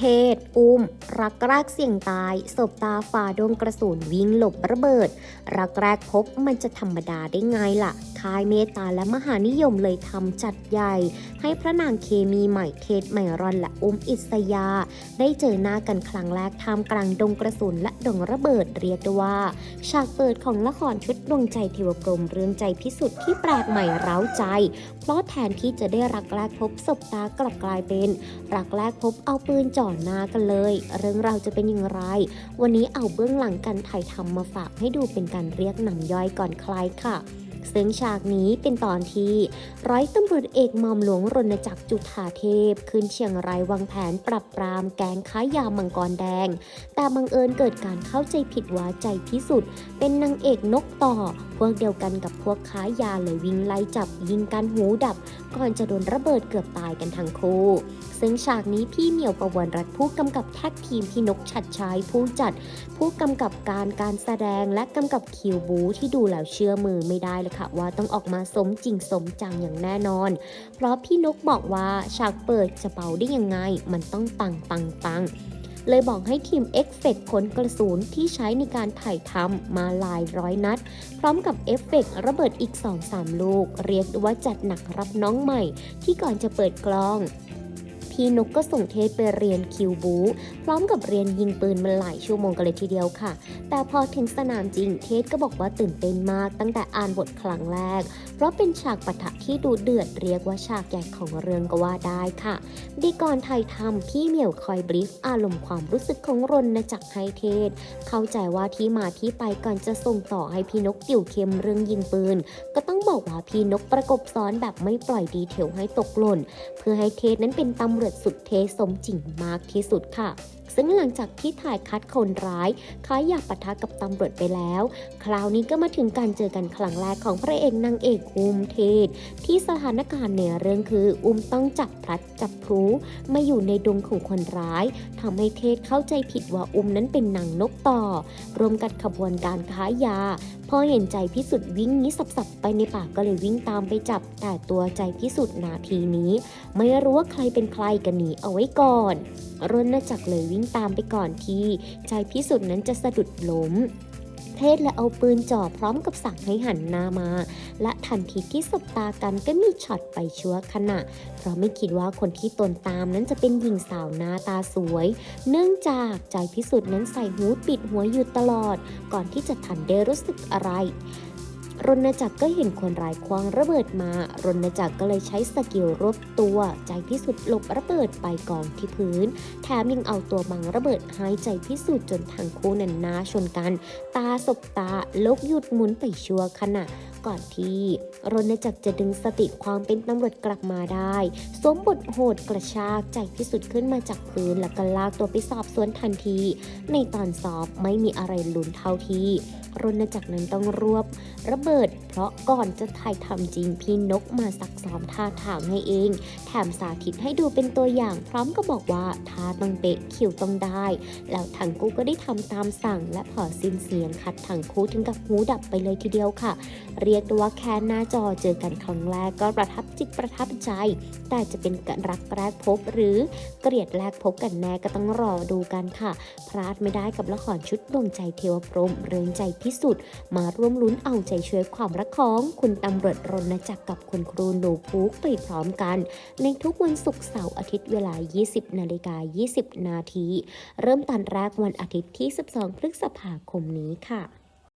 เทศ อุ้ม รักแรกเสี่ยงตายศพตาฝ่าดงกระสุนวิ่งหลบระเบิด รักแรกพบมันจะธรรมดาได้ไงล่ะคายเมตตาและมหานิยมเลยทำจัดใหญ่ ให้พระนางเคมีใหม่เทศใหม่รอนและอุ้มอิสยา ได้เจอหน้ากันครั้งแรกท่ามกลางดงกระสุนและดงระเบิดเรียกว่า ฉากเปิดของละครชุดดวงใจเทวพรมเรื่องใจพิสุทธิ์ที่แปลกใหม่เร้าใจ เพราะแทนที่จะได้รักแรกพบศบตากลับกลายเป็น รักแรกพบเอาปืนจ่อหน้ากันเลยเรื่องราวจะเป็นอย่างไร วันนี้เอาเบื้องหลังการถ่ายทำมาฝากให้ดูเป็นการเรียกหนังย่อยก่อนคลายค่ะ ซึ่งฉากนี้เป็นตอนที่ร้อยตำรวจเอกหมอมหลวงรณจักรจุธาเทพ ขึ้นเชียงรายวางแผนปรับปรามแก๊งค้ายามังกรแดง แต่บังเอิญเกิดการเข้าใจผิดว่าใจพิสุทธิ์เป็นนางเอกนกต่อ พวกเดียวกันกับพวกค้ายาเลยวิ่งไล่จับยิงกันหูดับ ก่อนจะโดนระเบิดเกือบตายกันทั้งคู่ซึ่งฉากนี้พี่เหมียวประวันรัตผู้กำกับแท็กทีมพี่นกชัดชัยผู้จัด ผู้กำกับการการแสดงและกำกับคิวบูที่ดูแล้วเชื่อมือไม่ได้เลยค่ะว่าต้องออกมาสมจริงสมจังอย่างแน่นอน เพราะพี่นกบอกว่าฉากเปิดจะเป่าได้ยังไง มันต้องปังปังปังเลยบอกให้ทีมเอฟเฟกต์ขนกระสุนที่ใช้ในการถ่ายทำมาหลายร้อยนัด พร้อมกับเอฟเฟกต์ระเบิดอีก 2-3 ลูก เรียกได้ว่าจัดหนักรับน้องใหม่ ที่ก่อนจะเปิดกล้อง พี่นกก็ส่งเทสไปเรียนคิวบูพร้อมกับเรียนยิงปืนมาหลายชั่วโมงกันเลยทีเดียวค่ะ แต่พอถึงสนามจริงเทสก็บอกว่าตื่นเต้นมากตั้งแต่อ่านบทครั้งแรก เพราะเป็นฉากปะทะที่ดูเดือดเรียกว่าฉากใหญ่ของเรื่องก็ว่าได้ค่ะ ดีก่อนไทยทำพี่เหมียวคอยบรีฟอารมณ์ความรู้สึกของรนจากไฮเทศ เข้าใจว่าที่มาที่ไปก่อนจะส่งต่อให้พี่นกติวเข้มเรื่องยิงปืน ก็ต้องบอกว่าพี่นกประกบซ้อนแบบไม่ปล่อยดีเทลให้ตกหล่น เพื่อให้เทสนั้นเป็นตำรวจสุดเทสมจริงมากที่สุดค่ะ ซึ่งหลังจากที่ถ่ายคัดคนร้ายคล้ายอยากปะทะกับตำรวจไปแล้ว คราวนี้ก็มาถึงการเจอกันครั้งแรกของพระเอกนางเอกอุ้มเทศ ที่สถานการณ์ในเรื่องคืออุ้มต้องจับพลัดจับพลูมาอยู่ในดงของคนร้ายทำให้เทศเข้าใจผิดว่าอุ้มนั้นเป็นนางนกต่อ รวมกันขบวนการค้ายาพอเห็นใจพิสุทธิ์วิ่งหนี้สับๆไปในป่าก็เลยวิ่งตามไปจับ แต่ตัวใจพิสุทธิ์นาทีนี้ ไม่รู้ว่าใครเป็นใครกันหนีเอาไว้ก่อนรณจักรเลยวิ่งตามไปก่อนที่ใจพิสุทธิ์นั้นจะสะดุดล้มเทศและเอาปืนจ่อพร้อมกับสั่งให้หันหน้ามา และทันทีที่สบตากันก็มีช็อตไปชั่วขณะ เพราะไม่คิดว่าคนที่ตนตามนั้นจะเป็นหญิงสาวหน้าตาสวย เนื่องจากใจพิสุทธิ์นั้นใส่หูปิดหัวอยู่ตลอด ก่อนที่จะทันได้รู้สึกอะไร รณจักรก็เห็นคนร้ายควางระเบิดมารณจักรก็เลยใช้สกิลรวบตัว ใจพิสุทธิ์หลบระเบิดไปกองที่พื้น แถมยังเอาตัวบังระเบิดหายใจพิสุทธิ์จนทั้งคู่นั้นหน้าชนกัน ตาสบตาโลกหยุดหมุนไปชั่วขณะ ก่อนที่รณจักรจะดึงสติความเป็นตำรวจกลับมาได้สวมบทโหดกระชากใจพิสุทธิ์ขึ้นมาจากพื้นแล้วก็ลากตัวไปสอบสวนทันที ในตอนสอบไม่มีอะไรลุ้นเท่าที่รณจักรนั้นต้องรวบ ระเบิด เพราะก่อนจะถ่ายทำจริงพี่นกมาซักซ้อมท่าทางให้เอง แถมสาธิตให้ดูเป็นตัวอย่าง พร้อมก็บอกว่าท่าต้องเป๊ะคิวต้องได้ แล้วทั้งคู่ก็ได้ทำตามสั่ง และพอสิ้นเสียงคัดทั้งคู่ถึงกับหูดับไปเลยทีเดียวค่ะเรียกด้ว่าแค่หน้าจอเจอกันครั้งแรกก็ประทับจิตประทับใจ แต่จะเป็นการรักแรกพบหรือเกลียดแรกพบกันแน่ก็ต้องรอดูกันค่ะ พลาดไม่ได้กับละครชุดดวงใจเทวพรมเรืองใจพิสุทธิ์มาร่วมลุ้นเอาใจช่วยความรักของคุณตำรวจรณจักรกับคุณครูหนูพุกไปพร้อมกัน ในทุกวันศุกร์เสาร์อาทิตย์เวลา 20 นาฬิกา 20 นาที เริ่มตอนแรกวันอาทิตย์ที่ 12 พฤษภาคมนี้ค่ะ